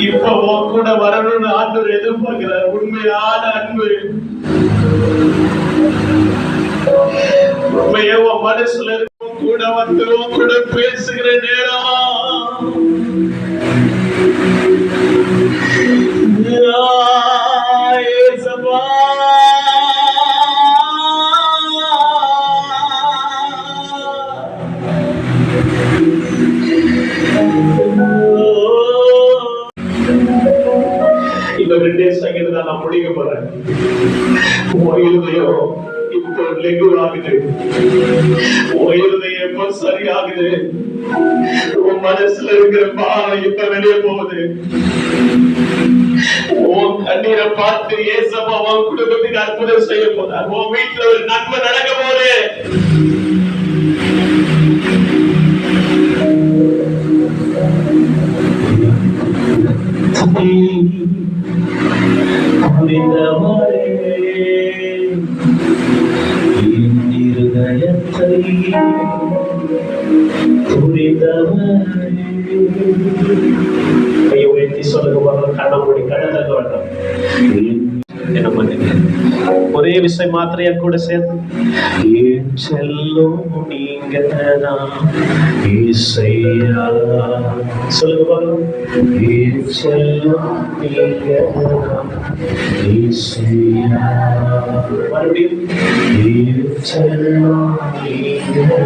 இப்ப உன் கூட வரணும்னு ஆண்டவர் எதிர்பார்க்கிறார். உண்மையான அன்பு. உண்மையே உன் மனசுல இருக்கும் கூட வந்து உன் கூட பேசுகிற நேரம். Yeah. ரெண்டே செகண்ட் தான் நான் முடிக்க போறேன். உயிருதையோ இருதயம் இப்போ லெகுவாகுது உன் இருதயம் இப்போ சரியாகுது. உன் மனசுல இருக்கிற பாவம் இப்ப வெளியே போகுது. உன் கண்ணீரை பார்த்து ஏசப்பா உன் குடும்பத்துக்கு அற்புதம் செய்ய போறார் உன் வீட்டுல ஒரு நன்மை நடக்க போகுது புரிந்தவரே என் இருதயத்தை புரிந்தவரே கையை உயர்த்தி சொல்லுங்க பாருங்க கண்ண மூடி கண்ண வேண்டாம் என்ன பண்ணுங்க ஒரே விஷயம் மாத்திரம் என் கூட சேர்த்து ஏன் செல்லும் நீங்க இசையா சொல்லுங்க பாருங்க ஏன் செல்லும் நீங்க இசையா மறுபடியும் ஏன் செல்லும் நீங்க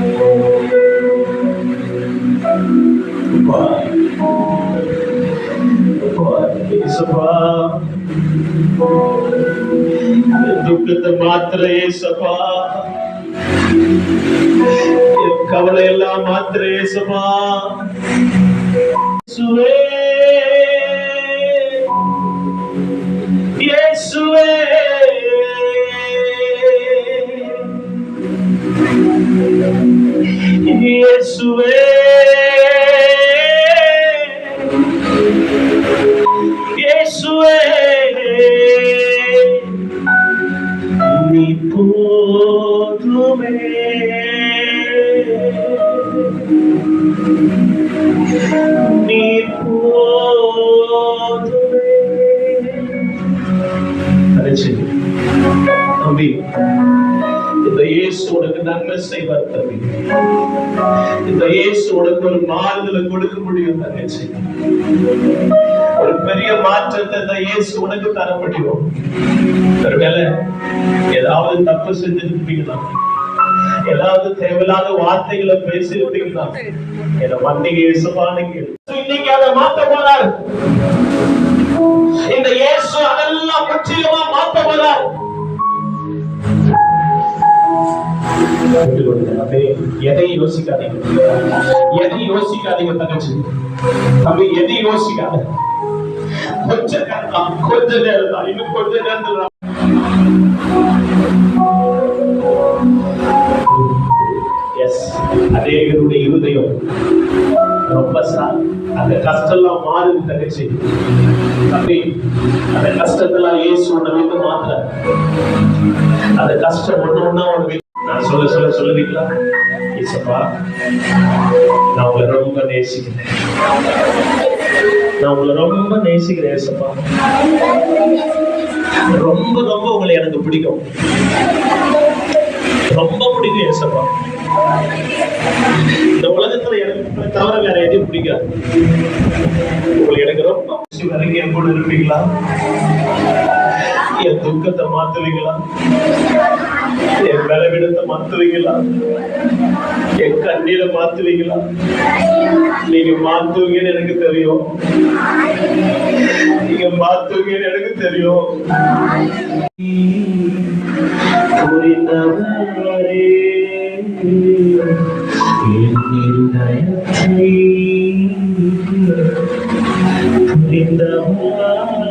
துக்கத்தை மாத்திர ஏசப்பா. என் கவலை எல்லாம் மாத்திர ஏசப்பா இயேசுவே தம்பி இந்த இயேசு உனக்கு நன்மை செய்வார் தம்பி. இந்த இயேசு உனக்கு ஒரு மாறுதலை கொடுக்க முடியும் தங்கச்சி ஒரு பெரிய மாற்றத்தை இந்த இயேசு உனக்கு தர முடியும் ஒருவேளை ஏதாவது தப்பு செஞ்சிருப்பீங்களா? ஏதாவது தேவையில்லாத வார்த்தைகளை பேசியிருப்பீங்களா? என்ன மன்னிக இயேசுவானுங்க இன்னைக்கு அதை மாத்த அப்படியே எதையும் யோசிக்காதீங்க. எதையும் யோசிக்காதீங்க தங்கச்சி. தம்பி எதையும் யோசிக்காத. கொஞ்ச நேரம் தான், கொஞ்ச நேரம் தான் இன்னும் கொஞ்ச நேரத்துல தான். அதே இவருடைய இருதயம். ரொம்ப சா அந்த கஷ்டம்லாம் மாறுது தங்கச்சி. தம்பி அந்த கஷ்டத்தெல்லாம் இயேசு உன்னை வீட்டு மாத்திர அந்த கஷ்டம் ஒண்ணு ஒண்ணா உன் நான் சொல்ல சொல்ல சொல்லுவீங்களா? இசப்பா நான் உங்களை ரொம்ப நேசிக்கிறேன். நான் உங்களை ரொம்ப நேசிக்கிறேன் இசப்பா ரொம்ப ரொம்ப உங்களை எனக்கு பிடிக்கும். ரொம்ப பிடிக்கும் ஏசப்பா இந்த உலகத்துல எனக்கு தவிர வேற எதையும் பிடிக்காது. உங்களுக்கு எனக்கு ரொம்ப வரைக்கும் என் கூட இருப்பீங்களா? என் துக்கத்தை மாத்துவீங்களா என் பலவீனத்தை மாத்துவீங்களா என் கண்ணீரை மாத்துவீங்களா நீங்க மாத்துவீங்கன்னு எனக்கு தெரியும். நீங்க மாத்துவீங்கன்னு எனக்கு தெரியும். புரிந்தவரே என்